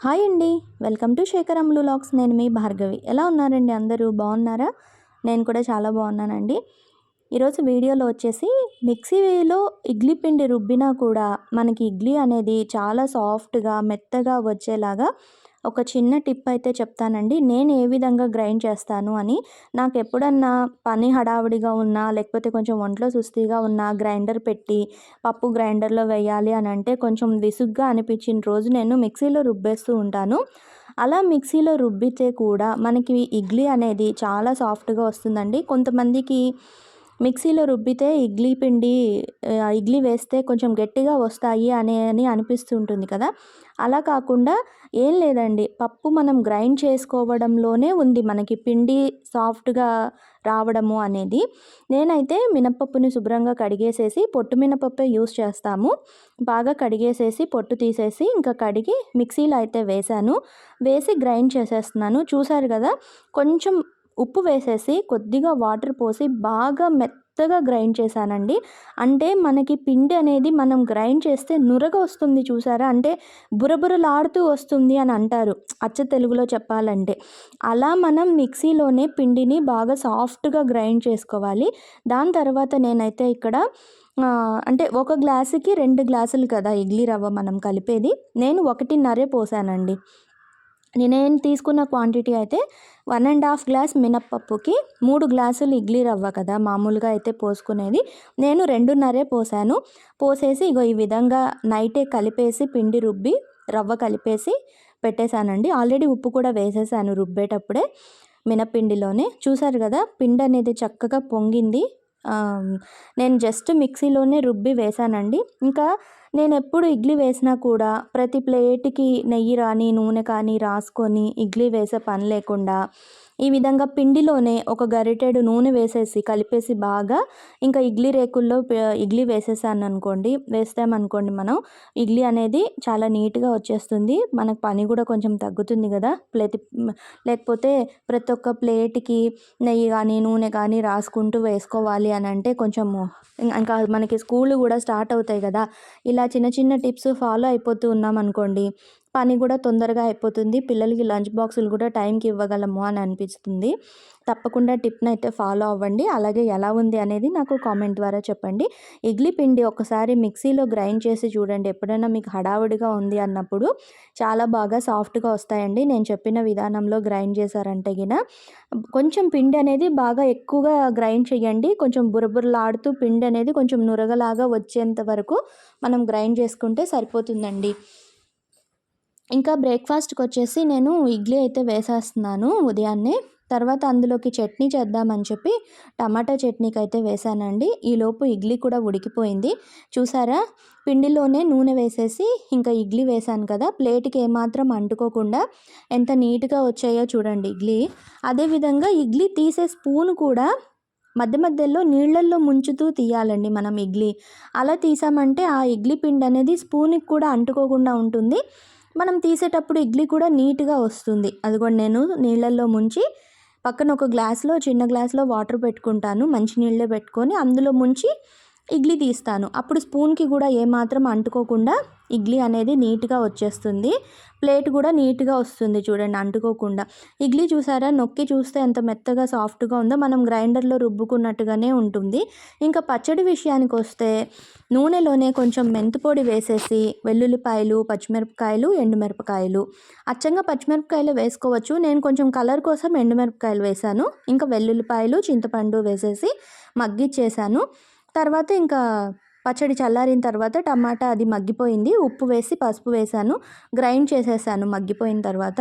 Hi అండి. Welcome to శేఖరమ్లు లాక్స్. నేను మీ భార్గవి. ఎలా ఉన్నారండి అందరూ? బాగున్నారా? నేను కూడా చాలా బాగున్నానండి. ఈరోజు వీడియోలో వచ్చేసి మిక్సీలో ఇడ్లీ పిండి రుబ్బినా కూడా మనకి ఇడ్లీ అనేది చాలా సాఫ్ట్గా మెత్తగా వచ్చేలాగా ఒక చిన్న టిప్ అయితే చెప్తానండి. నేను ఏ విధంగా గ్రైండ్ చేస్తాను అని నాకు ఎప్పుడన్నా పని హడావిడిగా ఉన్నా లేకపోతే కొంచెం ఒంట్లో సుస్థిగా ఉన్నా గ్రైండర్ పెట్టి పప్పు గ్రైండర్లో వేయాలి అని అంటే కొంచెం విసుగ్గా అనిపించిన రోజు నేను మిక్సీలో రుబ్బేస్తూ ఉంటాను. అలా మిక్సీలో రుబ్బితే కూడా మనకి ఇడ్లీ అనేది చాలా సాఫ్ట్గా వస్తుందండి. కొంతమందికి మిక్సీలో రుబ్బితే ఇడ్లీ పిండి ఇడ్లీ వేస్తే కొంచెం గట్టిగా వస్తాయి అని అని అనిపిస్తుంటుంది కదా. అలా కాకుండా ఏం లేదండి. పప్పు మనం గ్రైండ్ చేసుకోవడంలోనే ఉంది మనకి పిండి సాఫ్ట్గా రావడము అనేది. నేనైతే మినపప్పుని శుభ్రంగా కడిగేసేసి పొట్టు మినపప్పే యూస్ చేస్తాము. బాగా కడిగేసేసి పొట్టు తీసేసి ఇంకా కడిగి మిక్సీలో అయితే వేశాను వేసి గ్రైండ్ చేసేస్తున్నాను. చూసారు కదా? కొంచెం ఉప్పు వేసేసి కొద్దిగా వాటర్ పోసి బాగా మెత్త మెత్తగా గ్రైండ్ చేశానండి. అంటే మనకి పిండి అనేది మనం గ్రైండ్ చేస్తే నురగ వస్తుంది చూసారా? అంటే బురబురలాడుతూ వస్తుంది అని అంటారు. అచ్చ తెలుగులో చెప్పాలంటే. అలా మనం మిక్సీలోనే పిండిని బాగా సాఫ్ట్గా గ్రైండ్ చేసుకోవాలి. దాని తర్వాత నేనైతే ఇక్కడ అంటే ఒక గ్లాసుకి రెండు గ్లాసులు కదా ఇడ్లీ రవ్వ మనం కలిపేది. నేను ఒకటిన్నరే పోసానండి. నేను తీసుకున్న క్వాంటిటీ అయితే వన్ అండ్ హాఫ్ గ్లాస్ మినప్పప్పుకి మూడు గ్లాసులు ఇడ్లీ రవ్వ కదా మామూలుగా అయితే పోసుకునేది. నేను రెండున్నరే పోసాను. పోసేసి ఇగో ఈ విధంగా నైటే కలిపేసి పిండి రుబ్బి రవ్వ కలిపేసి పెట్టేశానండి. ఆల్రెడీ ఉప్పు కూడా వేసేసాను రుబ్బేటప్పుడే మినపిండిలోనే. చూసారు కదా పిండి అనేది చక్కగా పొంగింది. నేను జస్ట్ మిక్సీలోనే రుబ్బి వేసానండి. ఇంకా నేను ఎప్పుడు ఇడ్లీ వేసినా కూడా ప్రతి ప్లేట్కి నెయ్యి రాని నూనె కానీ రాసుకొని ఇడ్లీ వేసే పని లేకుండా ఈ విధంగా పిండిలోనే ఒక గరిటెడు నూనె వేసేసి కలిపేసి బాగా ఇంకా ఇడ్లీ రేకుల్లో ఇడ్లీ వేసేసాను అనుకోండి వేస్తామనుకోండి మనం ఇడ్లీ అనేది చాలా నీట్గా వచ్చేస్తుంది. మనకు పని కూడా కొంచెం తగ్గుతుంది కదా ప్రతి లేకపోతే ప్రతి ఒక్క ప్లేట్కి నెయ్యి కానీ నూనె కానీ రాసుకుంటూ వేసుకోవాలి అని అంటే కొంచెము ఇంకా మనకి స్కూల్ కూడా స్టార్ట్ అవుతాయి కదా ఇలా చిన్న చిన్న టిప్స్ ఫాలో అయిపోతూ ఉన్నాం అనుకోండి పని కూడా తొందరగా అయిపోతుంది. పిల్లలకి లంచ్ బాక్సులు కూడా టైంకి ఇవ్వగలము అని అనిపిస్తుంది. తప్పకుండా టిప్ని అయితే ఫాలో అవ్వండి. అలాగే ఎలా ఉంది అనేది నాకు కామెంట్ ద్వారా చెప్పండి. ఇడ్లీ పిండి ఒకసారి మిక్సీలో గ్రైండ్ చేసి చూడండి. ఎప్పుడైనా మీకు హడావుడిగా ఉంది అన్నప్పుడు చాలా బాగా సాఫ్ట్గా వస్తాయండి. నేను చెప్పిన విధానంలో గ్రైండ్ చేశారంటే గిన. కొంచెం పిండి అనేది బాగా ఎక్కువగా గ్రైండ్ చేయండి. కొంచెం బురబురలాడుతూ పిండి అనేది కొంచెం నురగలాగా వచ్చేంత వరకు మనం గ్రైండ్ చేసుకుంటే సరిపోతుందండి. ఇంకా బ్రేక్ఫాస్ట్కి వచ్చేసి నేను ఇడ్లీ అయితే వేసేస్తున్నాను ఉదయాన్నే. తర్వాత అందులోకి చట్నీ చేద్దామని చెప్పి టమాటా చట్నీకి అయితే వేసానండి ఈలోపు ఇడ్లీ కూడా ఉడికిపోయింది. చూసారా? పిండిలోనే నూనె వేసేసి ఇంకా ఇడ్లీ వేసాను కదా ప్లేట్కి ఏమాత్రం అంటుకోకుండా ఎంత నీట్గా వచ్చాయో చూడండి ఇడ్లీ. అదేవిధంగా ఇడ్లీ తీసే స్పూన్ కూడా మధ్య మధ్యలో నీళ్ళల్లో ముంచుతూ తీయాలండి మనం ఇడ్లీ. అలా తీసామంటే ఆ ఇడ్లీ పిండి అనేది స్పూన్కి కూడా అంటుకోకుండా ఉంటుంది. మనం తీసేటప్పుడు ఇడ్లీ కూడా నీట్గా వస్తుంది. అది కూడా నేను నీళ్ళల్లో ముంచి పక్కన ఒక గ్లాస్లో చిన్న గ్లాస్లో వాటర్ పెట్టుకుంటాను. మంచి నీళ్ళే పెట్టుకొని అందులో ముంచి ఇడ్లీ తీస్తాను. అప్పుడు స్పూన్కి కూడా ఏమాత్రం అంటుకోకుండా ఇడ్లీ అనేది నీట్గా వచ్చేస్తుంది. ప్లేట్ కూడా నీట్గా వస్తుంది చూడండి అంటుకోకుండా. ఇడ్లీ చూసారా? నొక్కి చూస్తే ఎంత మెత్తగా సాఫ్ట్గా ఉందో మనం గ్రైండర్లో రుబ్బుకున్నట్టుగానే ఉంటుంది. ఇంకా పచ్చడి విషయానికి వస్తే నూనెలోనే కొంచెం మెంతిపొడి వేసేసి వెల్లుల్లిపాయలు పచ్చిమిరపకాయలు ఎండుమిరపకాయలు. అచ్చంగా పచ్చిమిరపకాయలు వేసుకోవచ్చు. నేను కొంచెం కలర్ కోసం ఎండుమిరపకాయలు వేశాను. ఇంకా వెల్లుల్లిపాయలు చింతపండు వేసేసి మగ్గిచ్చేసాను తర్వాత ఇంకా పచ్చడి చల్లారిన తర్వాత టమాటా అది మగ్గిపోయింది. ఉప్పు వేసి పసుపు వేసాను. గ్రైండ్ చేసేసాను మగ్గిపోయిన తర్వాత.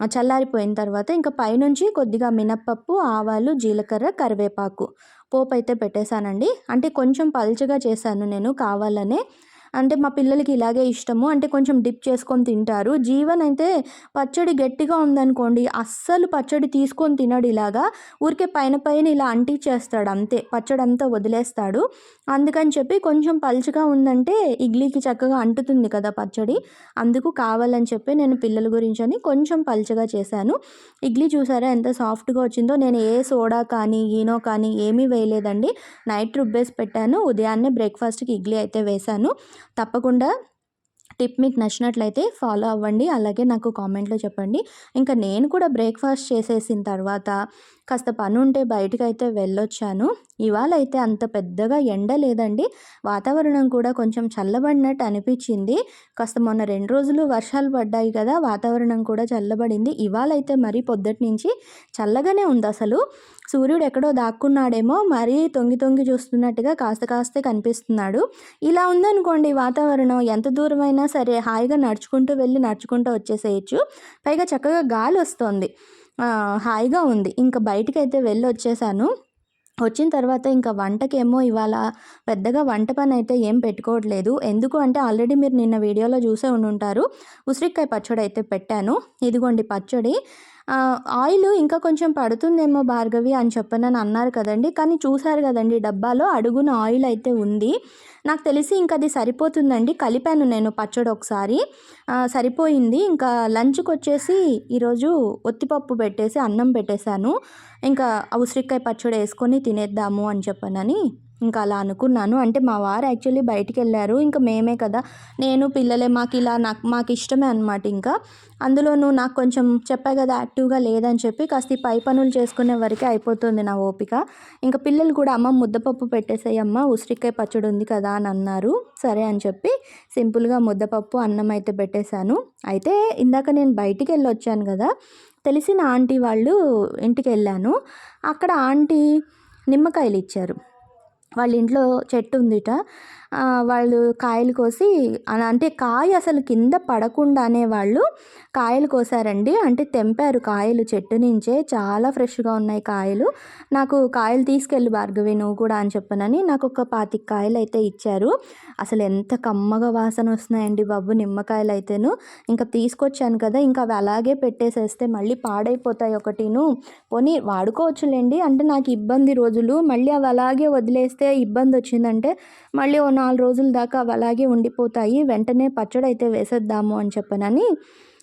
చల్లారిపోయిన తర్వాత ఇంకా పైనుంచి కొద్దిగా మినప్పప్పు ఆవాలు జీలకర్ర కరివేపాకు పోపు అయితే పెట్టేశానండి. అంటే కొంచెం పల్చగా చేశాను నేను కావాలనే. అంటే మా పిల్లలకి ఇలాగే ఇష్టము. అంటే కొంచెం డిప్ చేసుకొని తింటారు. జీవన్ అయితే పచ్చడి గట్టిగా ఉందనుకోండి అస్సలు పచ్చడి తీసుకొని తినడు ఇలాగా. ఊరికే పైన పైన ఇలా అంటించేస్తాడు అంతే. పచ్చడి అంతా వదిలేస్తాడు. అందుకని చెప్పి కొంచెం పలుచగా ఉందంటే ఇడ్లీకి చక్కగా అంటుతుంది కదా పచ్చడి. అందుకు కావాలని చెప్పి నేను పిల్లల గురించి అని కొంచెం పలుచగా చేశాను. ఇడ్లీ చూసారా ఎంత సాఫ్ట్గా వచ్చిందో. నేను ఏ సోడా కానీ ఈనో కానీ ఏమీ వేయలేదండి. నైట్ రుబ్బేసి పెట్టాను. ఉదయాన్నే బ్రేక్ఫాస్ట్కి ఇడ్లీ అయితే వేశాను. తప్పకుండా టిప్ మీకు నచ్చినట్లయితే ఫాలో అవ్వండి. అలాగే నాకు కామెంట్లో చెప్పండి. ఇంకా నేను కూడా బ్రేక్ఫాస్ట్ చేసేసిన తర్వాత కాస్త పని ఉంటే బయటకు అయితే వెళ్ళొచ్చాను. ఇవాళ అయితే అంత పెద్దగా ఎండ లేదండి. వాతావరణం కూడా కొంచెం చల్లబడినట్టు అనిపించింది. కాస్త మొన్న రెండు రోజులు వర్షాలు పడ్డాయి కదా వాతావరణం కూడా చల్లబడింది. ఇవాళ అయితే మరీ పొద్దుటి నుంచి చల్లగానే ఉంది అసలు. సూర్యుడు ఎక్కడో దాక్కున్నాడేమో మరీ తొంగి తొంగి చూస్తున్నట్టుగా కాస్త కాస్తే కనిపిస్తున్నాడు. ఇలా ఉందనుకోండి వాతావరణం ఎంత దూరమైనా సరే హాయిగా నడుచుకుంటూ వెళ్ళి నడుచుకుంటూ వచ్చేసేయచ్చు. పైగా చక్కగా గాలి వస్తుంది. హాయిగా ఉంది. ఇంకా బయటికి అయితే వెళ్ళి వచ్చేసాను వచ్చిన తర్వాత ఇంకా వంటకేమో ఇవాళ పెద్దగా వంట పని అయితే ఏం పెట్టుకోవట్లేదు. ఎందుకు అంటే ఆల్రెడీ మీరు నిన్న వీడియోలో చూసే ఉండుంటారు. ఉసిరికాయ పచ్చడి అయితే పెట్టాను. ఇదిగోండి పచ్చడి. ఆయిల్ ఇంకా కొంచెం పడుతుందేమో భార్గవి అని చెప్పనని అన్నారు కదండి. కానీ చూసారు కదండి డబ్బాలో అడుగున ఆయిల్ అయితే ఉంది. నాకు తెలిసి ఇంకా అది సరిపోతుందండి. కలిపాను నేను పచ్చడి ఒకసారి. సరిపోయింది. ఇంకా లంచ్కి వచ్చేసి ఈరోజు ఒత్తిపప్పు పెట్టేసి అన్నం పెట్టేశాను. ఇంకా ఉసిరికాయ పచ్చడి వేసుకొని తినేద్దాము అని చెప్పనని ఇంకా అలా అనుకున్నాను. అంటే మా వారు యాక్చువల్లీ బయటికి వెళ్ళారు ఇంకా మేమే కదా. నేను పిల్లలే మాకు ఇలా నాకు మాకు ఇష్టమే అనమాట ఇంకా. అందులోనూ నాకు కొంచెం చెప్పా కదా యాక్టివ్గా లేదని చెప్పి కాస్త ఈ పై పనులు చేసుకునే వరకే అయిపోతుంది నా ఓపిక. ఇంకా పిల్లలు కూడా అమ్మ ముద్దపప్పు పెట్టేసాయి అమ్మ ఉసిరికాయ పచ్చడి ఉంది కదా అని అన్నారు. సరే అని చెప్పి సింపుల్గా ముద్దపప్పు అన్నం అయితే పెట్టేశాను. అయితే ఇందాక నేను బయటికి వెళ్ళి వచ్చాను కదా తెలిసిన ఆంటీ వాళ్ళు ఇంటికి వెళ్ళాను అక్కడ ఆంటీ నిమ్మకాయలు ఇచ్చారు. వాళ్ళ ఇంట్లో చెట్టు ఉందిట వాళ్ళు కాయలు కోసి అంటే కాయ అసలు కింద పడకుండానే వాళ్ళు కాయలు కోసారండి. అంటే తెంపారు కాయలు చెట్టు నుంచే. చాలా ఫ్రెష్గా ఉన్నాయి కాయలు. నాకు కాయలు తీసుకెళ్ళి భార్గవి నువ్వు కూడా అని చెప్పనని నాకు ఒక పాతిక కాయలు అయితే ఇచ్చారు. అసలు ఎంత కమ్మగా వాసన వస్తున్నాయండి బాబు నిమ్మకాయలు అయితేను. ఇంకా తీసుకొచ్చాను కదా ఇంకా అవి అలాగే పెట్టేసేస్తే మళ్ళీ పాడైపోతాయి ఒకటిను. పోనీ వాడుకోవచ్చులేండి. అంటే నాకు ఇబ్బంది రోజులు. మళ్ళీ అవి అలాగే వదిలేస్తే ఇబ్బంది వచ్చిందంటే మళ్ళీ నాలుగు రోజుల దాకా అవి అలాగే ఉండిపోతాయి. వెంటనే పచ్చడి అయితే వేసేద్దాము అని చెప్పనని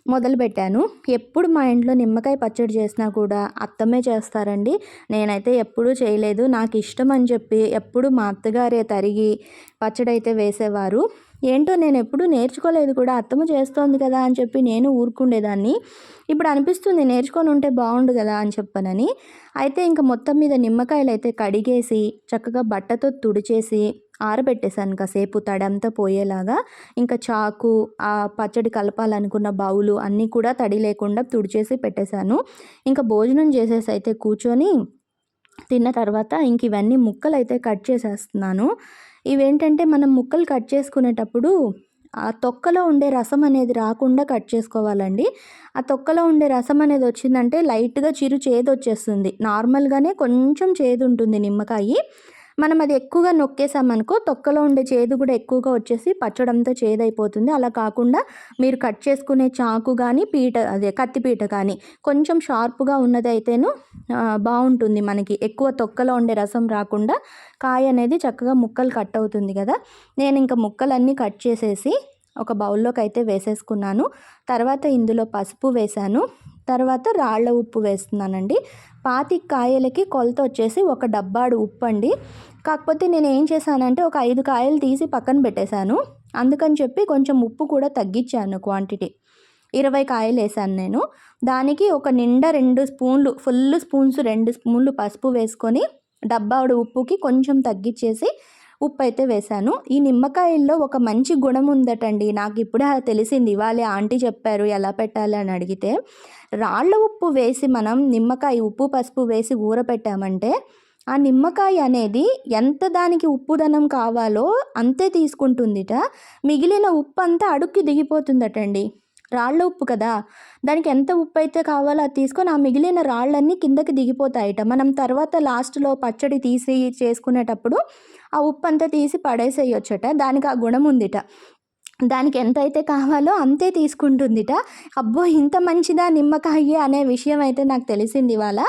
మొదలుపెట్టాను ఎప్పుడు మా ఇంట్లో నిమ్మకాయ పచ్చడి చేసినా కూడా అత్తమే చేస్తారండి. నేనైతే ఎప్పుడూ చేయలేదు. నాకు ఇష్టం అని చెప్పి ఎప్పుడు మా అత్తగారే తరిగి పచ్చడి అయితే వేసేవారు. ఏంటో నేను ఎప్పుడూ నేర్చుకోలేదు కూడా అత్తమ్మ చేస్తోంది కదా అని చెప్పి నేను ఊరుకుండేదాన్ని. ఇప్పుడు అనిపిస్తుంది నేర్చుకొని ఉంటే బాగుండు కదా అని చెప్పనని. అయితే ఇంకా మొత్తం మీద నిమ్మకాయలు అయితే కడిగేసి చక్కగా బట్టతో తుడిచేసి ఆరబెట్టేశాను కాసేపు తడంతా పోయేలాగా. ఇంకా చాకు ఆ పచ్చడి కలపాలనుకున్న బౌలు అన్నీ కూడా తడి లేకుండా తుడిచేసి పెట్టేశాను. ఇంకా భోజనం చేసేసి అయితే కూర్చొని తిన్న తర్వాత ఇంక ఇవన్నీ ముక్కలు అయితే కట్ చేసేస్తున్నాను. ఇవేంటంటే మనం ముక్కలు కట్ చేసుకునేటప్పుడు ఆ తొక్కలో ఉండే రసం అనేది రాకుండా కట్ చేసుకోవాలండి. ఆ తొక్కలో ఉండే రసం అనేది వచ్చిందంటే లైట్గా చిరు చేదు వచ్చేస్తుంది నార్మల్గానే కొంచెం చేదు ఉంటుంది నిమ్మకాయ. మనం అది ఎక్కువగా నొక్కేసామనుకో తొక్కలో ఉండే చేదు కూడా ఎక్కువగా వచ్చేసి పచ్చడంతో చేదైపోతుంది. అలా కాకుండా మీరు కట్ చేసుకునే చాకు కానీ పీట అదే కత్తిపీట కానీ కొంచెం షార్ప్గా ఉన్నది అయితేను బాగుంటుంది మనకి. ఎక్కువ తొక్కలో ఉండే రసం రాకుండా కాయ అనేది చక్కగా ముక్కలు కట్ అవుతుంది కదా. నేను ఇంకా ముక్కలన్నీ కట్ చేసేసి ఒక బౌల్లోకి అయితే వేసేసుకున్నాను. తర్వాత ఇందులో పసుపు వేశాను తర్వాత రాళ్ళ ఉప్పు వేస్తున్నానండి. పాతి కాయలకి కొలత వచ్చేసి ఒక డబ్బాడు ఉప్పు అండి కాకపోతే నేను ఏం చేశానంటే ఒక ఐదు కాయలు తీసి పక్కన పెట్టేశాను. అందుకని చెప్పి కొంచెం ఉప్పు కూడా తగ్గించాను క్వాంటిటీ. ఇరవై కాయలు వేసాను నేను. దానికి ఒక నిండా రెండు స్పూన్లు ఫుల్ స్పూన్స్ రెండు స్పూన్లు పసుపు వేసుకొని డబ్బాడు ఉప్పుకి కొంచెం తగ్గించేసి ఉప్పు అయితే వేశాను. ఈ నిమ్మకాయల్లో ఒక మంచి గుణం ఉందటండి. నాకు ఇప్పుడే తెలిసింది. ఇవాళ ఆంటీ చెప్పారు ఎలా పెట్టాలి అని అడిగితే రాళ్ళ ఉప్పు వేసి మనం నిమ్మకాయ ఉప్పు పసుపు వేసి ఊరపెట్టామంటే ఆ నిమ్మకాయ అనేది ఎంత దానికి ఉప్పుదనం కావాలో అంతే తీసుకుంటుందిట. మిగిలిన ఉప్పు అంతా అడుక్కి దిగిపోతుందటండి. రాళ్ళ ఉప్పు కదా? దానికి ఎంత ఉప్పు అయితే కావాలో అది తీసుకొని ఆ మిగిలిన రాళ్ళన్నీ కిందకి దిగిపోతాయట. మనం తర్వాత లాస్ట్లో పచ్చడి తీసి చేసుకునేటప్పుడు ఆ ఉప్పు అంతా తీసి పడేసేయొచ్చట. దానికి ఆ గుణం ఉందిట. దానికి ఎంత అయితే కావాలో అంతే తీసుకుంటుందిట. అబ్బో ఇంత మంచిదా నిమ్మకాయ అనే విషయం అయితే నాకు తెలిసింది ఇవాళ.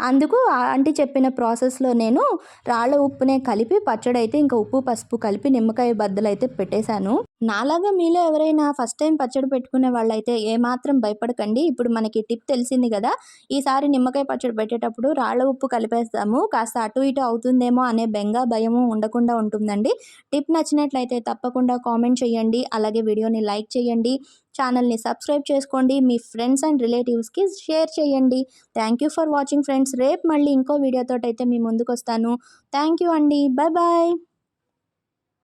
అందుకు ఆంటీ చెప్పిన ప్రాసెస్లో నేను రాళ్ళ ఉప్పునే కలిపి పచ్చడి అయితే ఇంకా ఉప్పు పసుపు కలిపి నిమ్మకాయ బద్దలు అయితే పెట్టేశాను. నాలాగా మీలో ఎవరైనా ఫస్ట్ టైం పచ్చడి పెట్టుకునే వాళ్ళైతే ఏమాత్రం భయపడకండి. ఇప్పుడు మనకి టిప్ తెలిసింది కదా ఈసారి నిమ్మకాయ పచ్చడి పెట్టేటప్పుడు రాళ్ళ ఉప్పు కలిపేస్తాము. కాస్త అటు ఇటు అవుతుందేమో అనే బెంగ భయము ఉండకుండా ఉంటుందండి. టిప్ నచ్చినట్లయితే తప్పకుండా కామెంట్ చేయండి. అలాగే వీడియోని లైక్ చేయండి. ఛానల్ని సబ్స్క్రైబ్ చేసుకోండి. మీ ఫ్రెండ్స్ అండ్ రిలేటివ్స్కి షేర్ చేయండి. Thank you for watching friends. రేపు మళ్ళీ ఇంకో వీడియోతో అయితే మీ ముందుకు వస్తాను థ్యాంక్ యూ అండి. Bye bye.